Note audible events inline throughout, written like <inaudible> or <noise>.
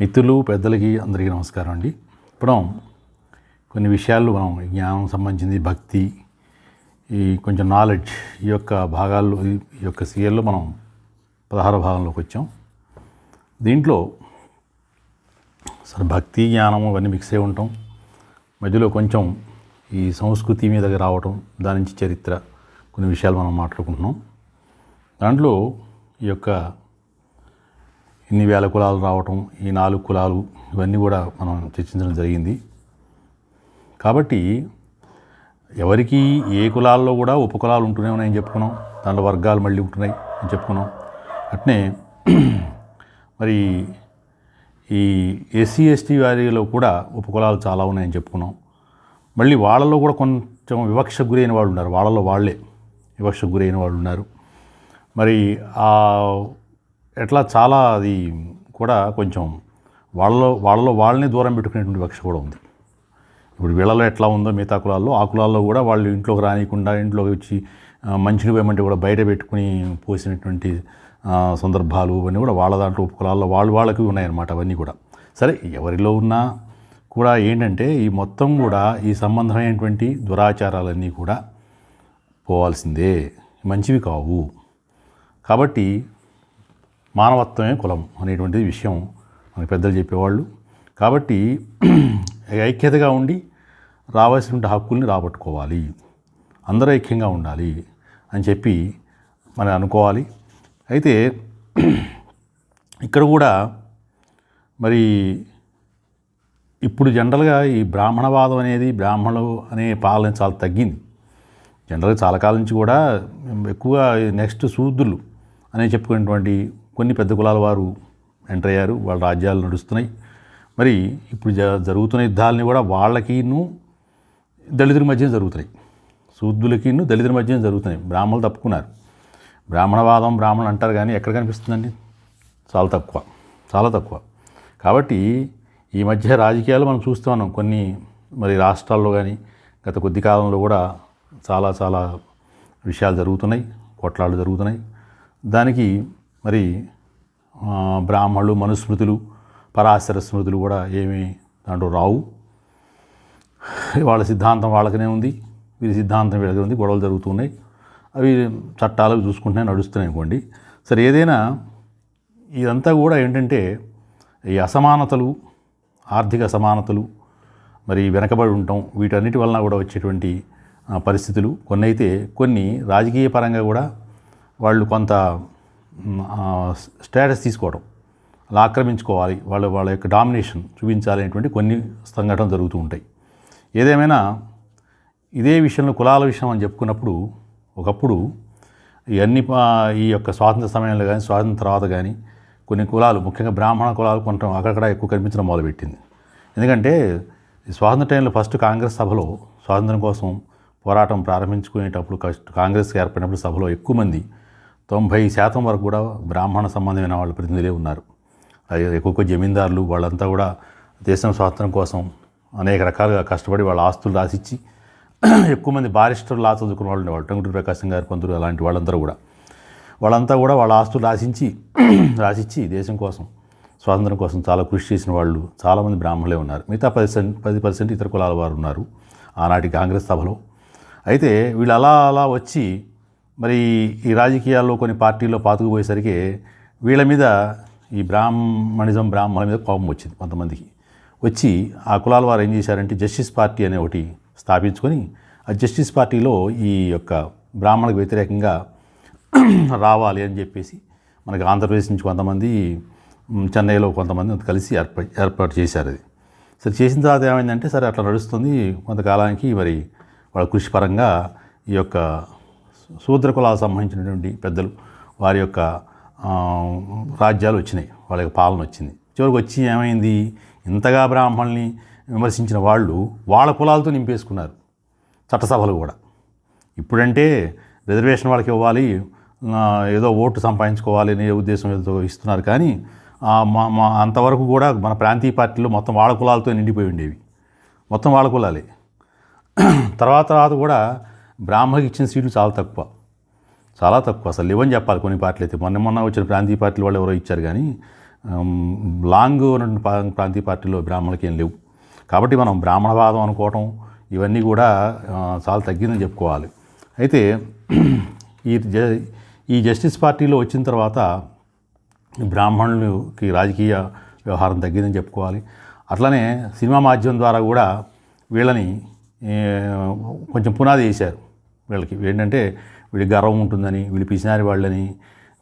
మిత్రులు పెద్దలకి అందరికీ నమస్కారం అండి. ఇప్పుడు కొన్ని విషయాలు మనం జ్ఞానం సంబంధించింది భక్తి ఈ కొంచెం నాలెడ్జ్ ఈ యొక్క భాగాల్లో ఈ యొక్క సీరియల్లో మనం పదహార భాగంలోకి వచ్చాం. దీంట్లో సరే భక్తి జ్ఞానము అవన్నీ మిక్స్ అయి ఉంటాం. మధ్యలో కొంచెం ఈ సంస్కృతి మీదకి రావటం దాని నుంచి చరిత్ర కొన్ని విషయాలు మనం మాట్లాడుకుంటున్నాం. దాంట్లో ఈ యొక్క ఇన్ని వేల కులాలు రావటం ఈ నాలుగు కులాలు ఇవన్నీ కూడా మనం చర్చించడం జరిగింది. కాబట్టి ఎవరికి ఏ కులాల్లో కూడా ఉపకులాలు ఉంటూనే ఉన్నాయని చెప్పుకున్నాం. దాంట్లో వర్గాలు మళ్ళీ ఉంటున్నాయి అని చెప్పుకున్నాం. అట్నే <clears throat> మరి ఈ ఎస్సీ ఎస్టీ వారిలో కూడా ఉపకులాలు చాలా ఉన్నాయని చెప్పుకున్నాం. మళ్ళీ వాళ్ళలో కూడా కొంచెం వివక్షకు గురైన వాళ్ళు ఉన్నారు. వాళ్ళలో వాళ్ళే వివక్షకు గురైన వాళ్ళు ఉన్నారు. మరి ఆ ఎట్లా చాలా అది కూడా కొంచెం వాళ్ళలో వాళ్ళలో వాళ్ళని దూరం పెట్టుకునేటువంటి వివక్ష కూడా ఉంది. ఇప్పుడు వీళ్ళలో ఎట్లా ఉందో మిగతా కులాల్లో ఆ కులాల్లో కూడా వాళ్ళు ఇంట్లోకి రానియకుండా ఇంట్లోకి వచ్చి మంచిని పోయమంటే కూడా బయట పెట్టుకుని పోసినటువంటి సందర్భాలు అవన్నీ కూడా వాళ్ళ దాంట్లో కులాల్లో వాళ్ళు వాళ్ళకి ఉన్నాయన్నమాట అవన్నీ కూడా. సరే ఎవరిలో ఉన్నా కూడా ఏంటంటే ఈ మొత్తం కూడా ఈ సంబంధమైనటువంటి దురాచారాలన్నీ కూడా పోవాల్సిందే. మంచివి కావు. కాబట్టి మానవత్వమే కులం అనేటువంటిది విషయం మన పెద్దలు చెప్పేవాళ్ళు. కాబట్టి <clears throat> ఐక్యతగా ఉండి రావాల్సిన హక్కుల్ని రాబట్టుకోవాలి. అందరూ ఐక్యంగా ఉండాలి అని చెప్పి మనం అనుకోవాలి. అయితే <clears throat> ఇక్కడ కూడా మరి ఇప్పుడు జనరల్గా ఈ బ్రాహ్మణవాదం అనేది బ్రాహ్మణులు అనే పాలన చాలా తగ్గింది. జనరల్గా చాలా కాలం నుంచి కూడా ఎక్కువగా నెక్స్ట్ శూద్రులు అని చెప్పుకునేటువంటి కొన్ని పెద్ద కులాల వారు ఎంటర్ అయ్యారు. వాళ్ళ రాజ్యాలు నడుస్తున్నాయి. మరి ఇప్పుడు జ జరుగుతున్న యుద్ధాలని కూడా వాళ్ళకిను దళితుల మధ్య జరుగుతున్నాయి. శూద్రులకిను దళితుల మధ్య జరుగుతున్నాయి. బ్రాహ్మణులు తప్పుకున్నారు. బ్రాహ్మణవాదం బ్రాహ్మణ అంటారు కానీ ఎక్కడ కనిపిస్తుందండి? చాలా తక్కువ. చాలా తక్కువ. కాబట్టి ఈ మధ్య రాజకీయాలు మనం చూస్తున్నాం కొన్ని మరి రాష్ట్రాల్లో కానీ గత కొద్ది కాలంలో కూడా చాలా చాలా విషయాలు జరుగుతున్నాయి. కొట్లాళ్ళు జరుగుతున్నాయి. దానికి మరి బ్రాహ్మణులు మనుస్మృతులు పరాశర స్మృతులు కూడా ఏమీ దాంట్లో రావు. వాళ్ళ సిద్ధాంతం వాళ్ళకనే ఉంది వీరి సిద్ధాంతం వీళ్ళకి ఉంది గొడవలు జరుగుతున్నాయి అవి చట్టాలు చూసుకుంటున్నాయి నడుస్తున్నాయి అనుకోండి. సరే ఏదైనా ఇదంతా కూడా ఏంటంటే ఈ అసమానతలు ఆర్థిక అసమానతలు మరి వెనకబడి ఉండటం వీటన్నిటి వలన కూడా వచ్చేటువంటి పరిస్థితులు. కొన్ని అయితే కొన్ని రాజకీయ పరంగా కూడా వాళ్ళు కొంత స్టేటస్ తీసుకోవడం అలా ఆక్రమించుకోవాలి వాళ్ళ వాళ్ళ యొక్క డామినేషన్ చూపించాలి అనేటువంటి కొన్ని సంఘటనలు జరుగుతూ ఉంటాయి. ఏదేమైనా ఇదే విషయంలో కులాల విషయం అని చెప్పుకున్నప్పుడు ఒకప్పుడు ఈ పా- ఈ యొక్క స్వాతంత్ర సమయంలో కానీ స్వాతంత్ర తర్వాత కానీ కొన్ని కులాలు ముఖ్యంగా బ్రాహ్మణ కులాలు కొంత అక్కడక్కడ ఎక్కువ కనిపించడం మొదలుపెట్టింది. ఎందుకంటే ఈ స్వాతంత్ర టైంలో ఫస్ట్ కాంగ్రెస్ సభలో స్వాతంత్రం కోసం పోరాటం ప్రారంభించుకునేటప్పుడు కష్ట- కాంగ్రెస్కి ఏర్పడినప్పుడు సభలో ఎక్కువ మంది తొంభై శాతం వరకు కూడా బ్రాహ్మణ సంబంధమైన వాళ్ళ ప్రతినిధులే ఉన్నారు. అది ఎక్కువ జమీందారులు వాళ్ళంతా కూడా దేశం స్వాతంత్రం కోసం అనేక రకాలుగా కష్టపడి వాళ్ళ ఆస్తులు రాసిచ్చి <clears throat> ఎక్కువ మంది బారిస్టర్లు లా చదువుకున్న వాళ్ళు ఉండేవాళ్ళు. టంగుటూరి ప్రకాశం గారు పంతులు అలాంటి వాళ్ళందరూ కూడా. వాళ్ళంతా కూడా వాళ్ళ ఆస్తులు రాసించి <clears throat> రాసిచ్చి దేశం కోసం స్వాతంత్రం కోసం చాలా కృషి చేసిన వాళ్ళు చాలామంది బ్రాహ్మణులే ఉన్నారు. మిగతా పర్సెంట్ పది పర్సెంట్ ఇతర కులాల వారు ఉన్నారు. ఆనాటి కాంగ్రెస్ సభలో. అయితే వీళ్ళు అలా అలా వచ్చి మరి ఈ రాజకీయాల్లో కొన్ని పార్టీల్లో పాతుకుపోయేసరికి వీళ్ళ మీద ఈ బ్రాహ్మణిజం బ్రాహ్మణుల మీద కోపం వచ్చింది కొంతమందికి. వచ్చి ఆ కులాల వారు ఏం చేశారంటే జస్టిస్ పార్టీ అనే ఒకటి స్థాపించుకొని ఆ జస్టిస్ పార్టీలో ఈ యొక్క బ్రాహ్మణకు వ్యతిరేకంగా <clears throat> రావాలి అని చెప్పేసి మనకి ఆంధ్రప్రదేశ్ నుంచి కొంతమంది చెన్నైలో కొంతమంది కలిసి ఏర్పా ఏర్పాటు చేశారు అది. సరే చేసిన తర్వాత ఏమైందంటే సరే అట్లా నడుస్తుంది కొంతకాలానికి మరి వాళ్ళ కృషి పరంగా ఈ యొక్క శూద్ర కులాలకు సంబంధించినటువంటి పెద్దలు వారి యొక్క రాజ్యాలు వచ్చినాయి. వాళ్ళ యొక్క పాలన వచ్చింది. చివరికి వచ్చి ఏమైంది? ఇంతగా బ్రాహ్మణుల్ని విమర్శించిన వాళ్ళు వాళ్ళ కులాలతో నింపేసుకున్నారు. చట్టసభలు కూడా. ఇప్పుడంటే రిజర్వేషన్ వాళ్ళకి ఇవ్వాలి ఏదో ఓటు సంపాదించుకోవాలి అనే ఉద్దేశంతో ఇస్తున్నారు. కానీ మా మా అంతవరకు కూడా మన ప్రాంతీయ పార్టీలు మొత్తం వాళ్ళ కులాలతో నిండిపోయి ఉండేవి. మొత్తం వాళ్ళ కులాలే. <clears throat> తర్వాత తర్వాత కూడా బ్రాహ్మణకి ఇచ్చిన సీట్లు చాలా తక్కువ. చాలా తక్కువ. అసలు లేవని చెప్పాలి కొన్ని పార్టీలు అయితే. మొన్న మొన్న వచ్చిన ప్రాంతీయ పార్టీలు వాళ్ళు ఎవరో ఇచ్చారు కానీ లాంగ్ ఉన్నటువంటి ప్రాంతీయ పార్టీలో బ్రాహ్మణులకి ఏం లేవు. కాబట్టి మనం బ్రాహ్మణవాదం అనుకోవటం ఇవన్నీ కూడా చాలా తగ్గిందని చెప్పుకోవాలి. అయితే ఈ జ ఈ జస్టిస్ పార్టీలో వచ్చిన తర్వాత బ్రాహ్మణులకి రాజకీయ వ్యవహారం తగ్గిందని చెప్పుకోవాలి. అట్లనే సినిమా మాధ్యమం ద్వారా కూడా వీళ్ళని కొంచెం పునాది వేశారు. వీళ్ళకి ఏంటంటే వీళ్ళకి గర్వం ఉంటుందని వీళ్ళు పిసినారి వాళ్ళని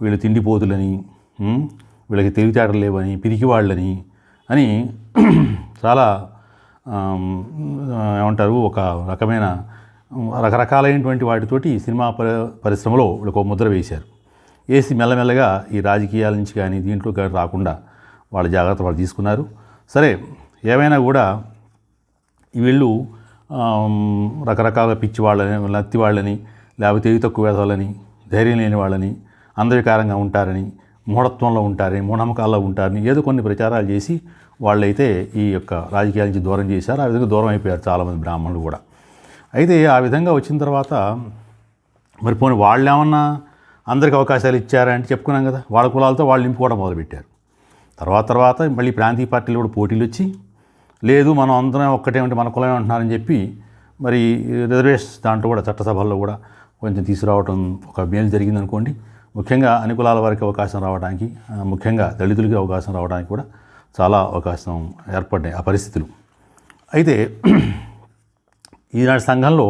వీళ్ళు తిండిపోతులని వీళ్ళకి తెలివితేటలు లేవని పిరికి వాళ్ళని అని <clears throat> చాలా ఏమంటారు ఒక రకమైన రకరకాలైనటువంటి వాటితోటి సినిమా పరి పరిశ్రమలో వీళ్ళకు ఒక ముద్ర వేశారు. వేసి మెల్లమెల్లగా ఈ రాజకీయాల నుంచి కానీ దీంట్లో కానీ రాకుండా వాళ్ళ జాగ్రత్త వాళ్ళు తీసుకున్నారు. సరే ఏమైనా కూడా వీళ్ళు రకరకాల పిచ్చి వాళ్ళని లత్తి వాళ్ళని లేకపోతే తెలివి తక్కువ వేదాలని ధైర్యం లేని వాళ్ళని అందవికారంగా ఉంటారని మూఢత్వంలో ఉంటారని మూఢనమ్మకాల్లో ఉంటారని ఏదో కొన్ని ప్రచారాలు చేసి వాళ్ళైతే ఈ యొక్క రాజకీయాల నుంచి దూరం చేశారు. ఆ విధంగా దూరం అయిపోయారు చాలామంది బ్రాహ్మణులు కూడా. అయితే ఆ విధంగా వచ్చిన తర్వాత మరి పోనీ వాళ్ళు ఏమన్నా అందరికి అవకాశాలు ఇచ్చారంటే చెప్పుకున్నాం కదా. వాళ్ళ కులాలతో వాళ్ళు నింపుకోవడం మొదలుపెట్టారు. తర్వాత తర్వాత మళ్ళీ ప్రాంతీయ పార్టీలు కూడా పోటీలు వచ్చి లేదు మనం అందరం ఒక్కటే ఉంటే మన కులమే ఉంటున్నారని చెప్పి మరి రిజర్వేషన్స్ దాంట్లో కూడా చట్టసభల్లో కూడా కొంచెం తీసుకురావడం ఒక మేలు జరిగింది అనుకోండి ముఖ్యంగా అన్ని కులాల వారికి అవకాశం రావడానికి ముఖ్యంగా దళితులకి అవకాశం రావడానికి కూడా చాలా అవకాశం ఏర్పడ్డాయి ఆ పరిస్థితులు. అయితే <clears throat> ఈనాటి సంఘంలో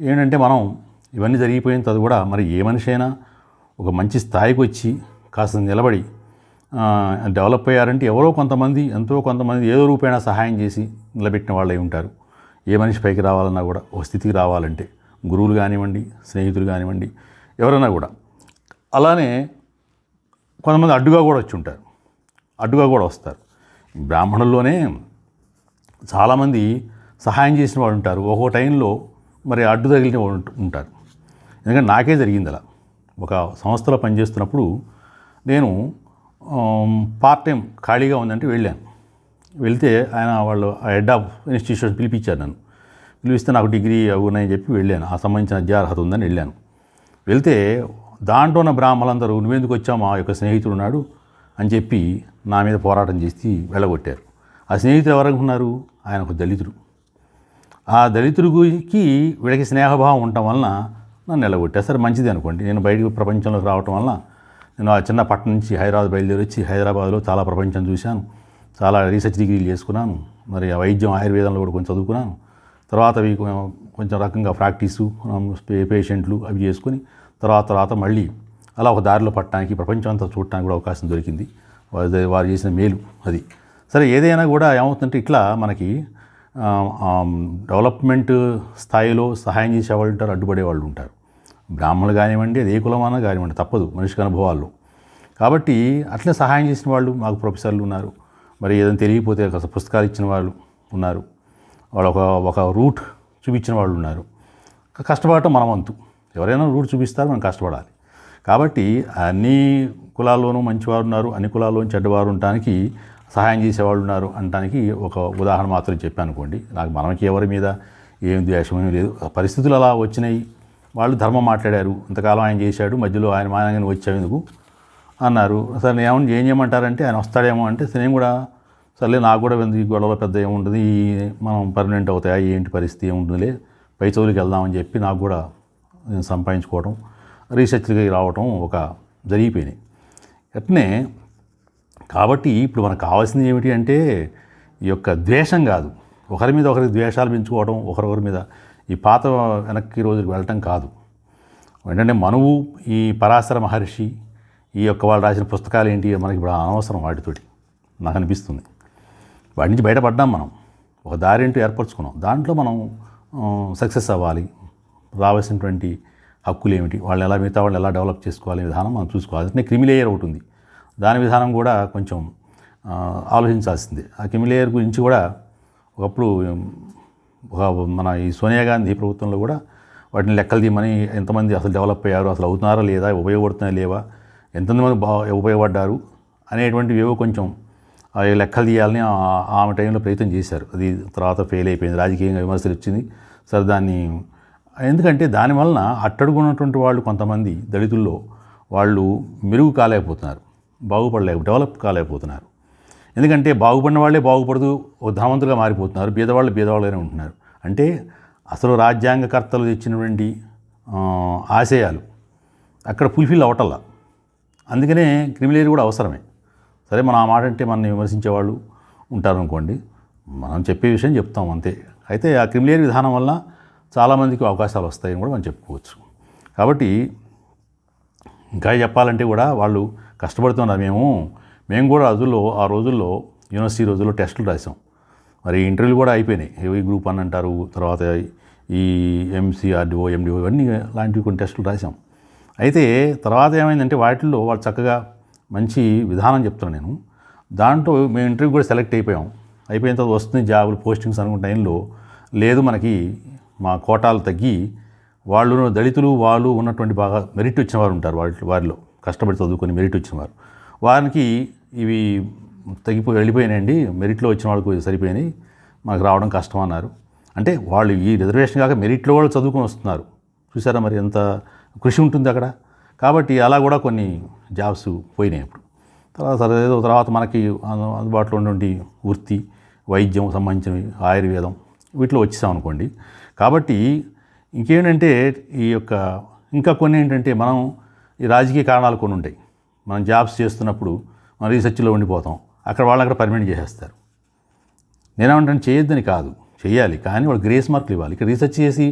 ఏంటంటే మనం ఇవన్నీ జరిగిపోయిన తర్వాత కూడా మరి ఏ మనిషి అయినా ఒక మంచి స్థాయికి వచ్చి కాస్త నిలబడి డెవలప్ అయ్యారంటే ఎవరో కొంతమంది ఎంతో కొంతమంది ఏదో రూపేణ సహాయం చేసి నిలబెట్టిన వాళ్ళే ఉంటారు. ఏ మనిషి పైకి రావాలన్నా కూడా ఒక స్థితికి రావాలంటే గురువులు కానివ్వండి స్నేహితులు కానివ్వండి ఎవరైనా కూడా. అలానే కొంతమంది అడ్డుగా కూడా వచ్చి ఉంటారు. అడ్డుగా కూడా వస్తారు. బ్రాహ్మణుల్లోనే చాలామంది సహాయం చేసిన వాళ్ళు ఉంటారు. ఒక్కో టైంలో మరి అడ్డు తగిలిన వాళ్ళు ఉంటారు. ఎందుకంటే నాకే జరిగింది అలా. ఒక సంస్థలో పనిచేస్తున్నప్పుడు నేను పార్ట్ టైం ఖాళీగా ఉందంటే వెళ్ళాను. వెళ్తే ఆయన వాళ్ళు హెడ్ ఆఫ్ ఇన్స్టిట్యూషన్ పిలిపించారు నన్ను. పిలిపిస్తే నాకు డిగ్రీ అవునని చెప్పి వెళ్ళాను. ఆ సంబంధించిన అర్హత ఉందని వెళ్ళాను. వెళ్తే దాంట్లో ఉన్న బ్రాహ్మలందరూ నువ్వెందుకు వచ్చావు? మా యొక్క స్నేహితుడు ఉన్నాడు అని చెప్పి నా మీద పోరాటం చేసి వెళ్ళగొట్టారు. ఆ స్నేహితుడు ఎవరనుకున్నారు ఆయన ఒక దళితుడు. ఆ దళితుడికి వీళ్ళకి స్నేహభావం ఉండటం వలన నన్ను నిలగొట్టారు. సరే మంచిది అనుకోండి. నేను బయటకు ప్రపంచంలోకి రావటం వలన నేను ఆ చిన్న పట్టణం నుంచి హైదరాబాద్ బయలుదేరి వచ్చి హైదరాబాద్లో చాలా ప్రపంచం చూశాను. చాలా రీసెర్చ్ డిగ్రీలు చేసుకున్నాను. మరి ఆ వైద్యం ఆయుర్వేదంలో కూడా కొంచెం చదువుకున్నాను. తర్వాత అవి కొంచెం రకంగా ప్రాక్టీసు పేషెంట్లు um, అవి చేసుకొని తర్వాత తర్వాత మళ్ళీ అలా ఒక దారిలో పట్టడానికి ప్రపంచం అంతా చూడటానికి కూడా అవకాశం దొరికింది. వారు చేసిన మేలు అది. సరే ఏదైనా కూడా ఏమవుతుందంటే ఇట్లా మనకి డెవలప్మెంట్ స్థాయిలో సహాయం చేసే వాళ్ళు ఉంటారు అడ్డుపడే వాళ్ళు ఉంటారు. బ్రాహ్మణులు కానివ్వండి అది ఏ కులమానా కానివ్వండి తప్పదు మనిషికి అనుభవాలు కాబట్టి అట్లే సహాయం చేసిన వాళ్ళు మాకు ప్రొఫెసర్లు ఉన్నారు. మరి ఏదైనా తెలియకపోతే కాస్త పుస్తకాలు ఇచ్చిన వాళ్ళు ఉన్నారు. వాళ్ళు ఒక ఒక రూట్ చూపించిన వాళ్ళు ఉన్నారు. కష్టపడటం మన వంతు. ఎవరైనా రూట్ చూపిస్తారు మనం కష్టపడాలి. కాబట్టి అన్ని కులాల్లోనూ మంచివారు ఉన్నారు అన్ని కులాల్లోనూ చెడ్డవారు ఉండటానికి సహాయం చేసేవాళ్ళు ఉన్నారు అనడానికి ఒక ఉదాహరణ మాత్రం చెప్పాను అనుకోండి. నాకు మనకి ఎవరి మీద ఏం ద్వేషం ఏమీ లేదు. పరిస్థితులు అలా వచ్చినాయి. వాళ్ళు ధర్మం మాట్లాడారు ఇంతకాలం ఆయన చేశాడు మధ్యలో ఆయన మానగానే వచ్చావు ఎందుకు? అన్నారు. సరే నేను ఏమని ఏం చేయమంటారంటే ఆయన వస్తాడేమో అంటే సరే నేను కూడా సర్లే నాకు కూడా ఈ గొడవలో పెద్ద ఏముంటుంది ఈ మనం పర్మనెంట్ అవుతాయా ఏంటి పరిస్థితి ఏముంటుందిలే పై చదువులకి వెళ్దామని చెప్పి నాకు కూడా నేను సంపాదించుకోవడం రీసెర్చ్కి రావటం ఒక జరిగిపోయినాయి. అట్నే కాబట్టి ఇప్పుడు మనకు కావాల్సింది ఏమిటి అంటే ఈ యొక్క ద్వేషం కాదు. ఒకరి మీద ఒకరికి ద్వేషాలు పెంచుకోవడం ఒకరొకరి మీద ఈ పాత వెనక్కి రోజులకు వెళ్ళటం కాదు. ఏంటంటే మనువు ఈ పరాశర మహర్షి ఈ యొక్క వాళ్ళు రాసిన పుస్తకాలు ఏంటి మనకి ఇప్పుడు అనవసరం వాటితోటి. నాకు అనిపిస్తుంది. వాటి నుంచి బయటపడ్డాం మనం. ఒక దారి ఏంటో ఏర్పరచుకున్నాం. దాంట్లో మనం సక్సెస్ అవ్వాలి. రావాల్సినటువంటి హక్కులు ఏమిటి? వాళ్ళు ఎలా మిగతా వాళ్ళు ఎలా డెవలప్ చేసుకోవాలి విధానం మనం చూసుకోవాలి. అంటే క్రిమిలేయర్ ఒకటి ఉంది. దాని విధానం కూడా కొంచెం ఆలోచించాల్సిందే. ఆ క్రిమిలేయర్ గురించి కూడా ఒకప్పుడు మన ఈ సోనియా గాంధీ ప్రభుత్వంలో కూడా వాటిని లెక్కలు తీయమని ఎంతమంది అసలు డెవలప్ అయ్యారు అసలు అవుతున్నారా లేదా ఉపయోగపడుతున్నాయా లేవా ఎంతమంది బా ఉపయోగపడ్డారు అనేటువంటివి ఏవో కొంచెం లెక్కలు తీయాలని ఆమె టైంలో ప్రయత్నం చేశారు. అది తర్వాత ఫెయిల్ అయిపోయింది రాజకీయంగా విమర్శలు వచ్చింది. సరే దాన్ని ఎందుకంటే దానివలన అట్టడుగున్నటువంటి వాళ్ళు కొంతమంది దళితుల్లో వాళ్ళు మెరుగు కాలేకపోతున్నారు బాగుపడలేక డెవలప్ కాలేకపోతున్నారు. ఎందుకంటే బాగుపడిన వాళ్ళే బాగుపడుతూ ధావంతులుగా ధనవంతులుగా మారిపోతున్నారు బీదవాళ్ళు బీదవాళ్ళుగానే ఉంటున్నారు. అంటే అసలు రాజ్యాంగకర్తలు తెచ్చినటువంటి ఆశయాలు అక్కడ ఫుల్ఫిల్ అవటల్లా. అందుకనే క్రిమిలేరు కూడా అవసరమే. సరే మనం ఆ మాట అంటే మనల్ని విమర్శించేవాళ్ళు ఉంటారు అనుకోండి మనం చెప్పే విషయం చెప్తాం అంతే. అయితే ఆ క్రిమిలేరు విధానం వల్ల చాలామందికి అవకాశాలు వస్తాయని కూడా మనం చెప్పుకోవచ్చు. కాబట్టి ఇంకా చెప్పాలంటే కూడా వాళ్ళు కష్టపడుతున్నారు మేము మేము కూడా రోజుల్లో ఆ రోజుల్లో యూనివర్సిటీ రోజుల్లో టెస్టులు రాసాం. మరి ఇంటర్వ్యూలు కూడా అయిపోయినాయి. ఏవి గ్రూప్ అని అంటారు తర్వాత ఈ ఎంసీఆర్డిఓ ఎండిఓ ఇవన్నీ లాంటివి కొన్ని టెస్టులు రాసాం. అయితే తర్వాత ఏమైందంటే వాటిల్లో వాళ్ళు చక్కగా మంచి విధానం చెప్తున్నాను నేను. దాంట్లో మేము ఇంటర్వ్యూ కూడా సెలెక్ట్ అయిపోయాం. అయిపోయిన తర్వాత వస్తుంది జాబులు పోస్టింగ్స్ అనుకున్న టైంలో లేదు మనకి మా కోటాలు తగ్గి వాళ్ళు దళితులు వాళ్ళు ఉన్నటువంటి బాగా మెరిట్ వచ్చిన వారు ఉంటారు. వాటి వారిలో కష్టపడి చదువుకొని మెరిట్ వచ్చిన వారు. వారికి ఇవి తగ్గిపోయి వెళ్ళిపోయినాయండి. మెరిట్లో వచ్చిన వాళ్ళకు సరిపోయినాయి. మనకు రావడం కష్టం అన్నారు. అంటే వాళ్ళు ఈ రిజర్వేషన్ కాక మెరిట్లో వాళ్ళు చదువుకొని వస్తున్నారు. చూసారా మరి ఎంత కృషి ఉంటుంది అక్కడ? కాబట్టి అలా కూడా కొన్ని జాబ్స్ పోయినాయి ఇప్పుడు. తర్వాత సరే ఏదో తర్వాత మనకి అందుబాటులో ఉన్నటువంటి వృత్తి వైద్యం సంబంధించినవి ఆయుర్వేదం వీటిలో వచ్చేసాం అనుకోండి. కాబట్టి ఇంకేంటంటే ఈ యొక్క ఇంకా కొన్ని ఏంటంటే మనం ఈ రాజకీయ కారణాలు కొన్ని ఉంటాయి. మనం జాబ్స్ చేస్తున్నప్పుడు రీసెర్చ్లో ఉండిపోతాం. అక్కడ వాళ్ళు అక్కడ పర్మనెంట్ చేసేస్తారు. నేనేమంటాను చేయొద్దని కాదు. చేయాలి కానీ వాళ్ళు గ్రేస్ మార్కులు ఇవ్వాలి. ఇక్కడ రీసెర్చ్ చేసి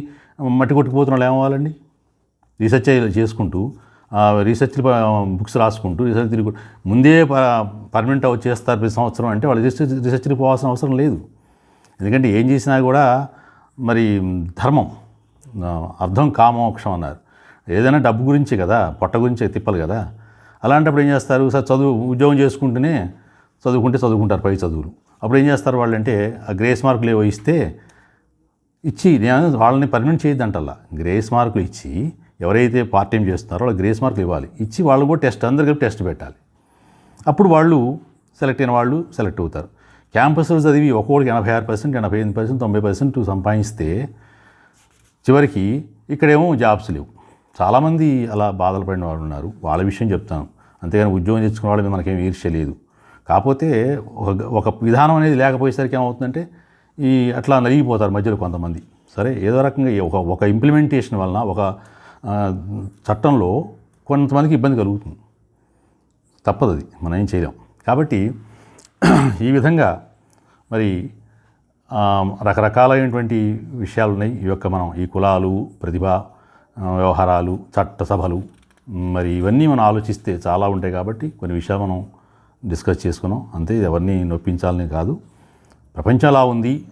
మట్టి కొట్టుకుపోతున్న వాళ్ళు ఏమవ్వాలండి? రీసెర్చ్ చేసుకుంటూ రీసెర్చ్ బుక్స్ రాసుకుంటూ రీసెర్చ్ తిరిగి ముందే పర్మనెంట్ చేస్తారు ప్రతి సంవత్సరం అంటే వాళ్ళు రీసెర్చ్ రీసెర్చ్కి పోవాల్సిన అవసరం లేదు. ఎందుకంటే ఏం చేసినా కూడా మరి ధర్మం అర్థం కామోక్షం అన్నారు. ఏదైనా డబ్బు గురించే కదా పొట్ట గురించే తిప్పలు కదా. అలాంటప్పుడు ఏం చేస్తారు? సార్ చదువు ఉద్యోగం చేసుకుంటూనే చదువుకుంటే చదువుకుంటారు పై చదువులు. అప్పుడు ఏం చేస్తారు వాళ్ళు అంటే ఆ గ్రేస్ మార్కులు ఏవో ఇస్తే ఇచ్చి నేను వాళ్ళని పర్మనెంట్ చేయొద్దంటల్లా. గ్రేస్ మార్కులు ఇచ్చి ఎవరైతే పార్ట్ టైం చేస్తున్నారో వాళ్ళకి గ్రేస్ మార్కులు ఇవ్వాలి. ఇచ్చి వాళ్ళు కూడా టెస్ట్ అందరికీ టెస్ట్ పెట్టాలి. అప్పుడు వాళ్ళు సెలెక్ట్ అయిన వాళ్ళు సెలెక్ట్ అవుతారు. క్యాంపస్లో చదివి ఒక్కొక్కడికి ఎనభై ఆరు పర్సెంట్ ఎనభై ఎనిమిది పర్సెంట్ తొంభై పర్సెంట్ సంపాదిస్తే చివరికి ఇక్కడేమో జాబ్స్ లేవు. చాలామంది అలా బాధలు పడిన వాళ్ళు ఉన్నారు. వాళ్ళ విషయం చెప్తాను. అంతేగాని ఉద్యోగం తెచ్చుకున్న వాళ్ళ మనకేం ఈర్ష్య లేదు. కాకపోతే ఒక ఒక విధానం అనేది లేకపోయేసరికి ఏమవుతుందంటే ఈ అట్లా నలిగిపోతారు మధ్యలో కొంతమంది. సరే ఏదో రకంగా ఈ ఒక ఒక ఇంప్లిమెంటేషన్ వలన ఒక చట్టంలో కొంతమందికి ఇబ్బంది కలుగుతుంది. తప్పదు అది. మనం ఏం చేయలేం. కాబట్టి ఈ విధంగా మరి రకరకాలైనటువంటి విషయాలు ఉన్నాయి ఈ యొక్క మనం ఈ కులాలు ప్రతిభ వ్యవహారాలు చట్టసభలు మరి ఇవన్నీ మనం ఆలోచిస్తే చాలా ఉంటాయి కాబట్టి కొన్ని విషయాలు మనం డిస్కస్ చేసుకున్నాం. అంతే ఇది ఎవరిని నొప్పించాలని కాదు. ప్రపంచంలా ఉంది.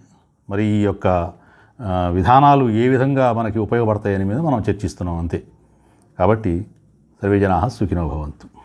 మరి ఈ యొక్క విధానాలు ఏ విధంగా మనకి ఉపయోగపడతాయని మీద మనం చర్చిస్తున్నాం అంతే. కాబట్టి సర్వే జనా సుఖినో భవంతు.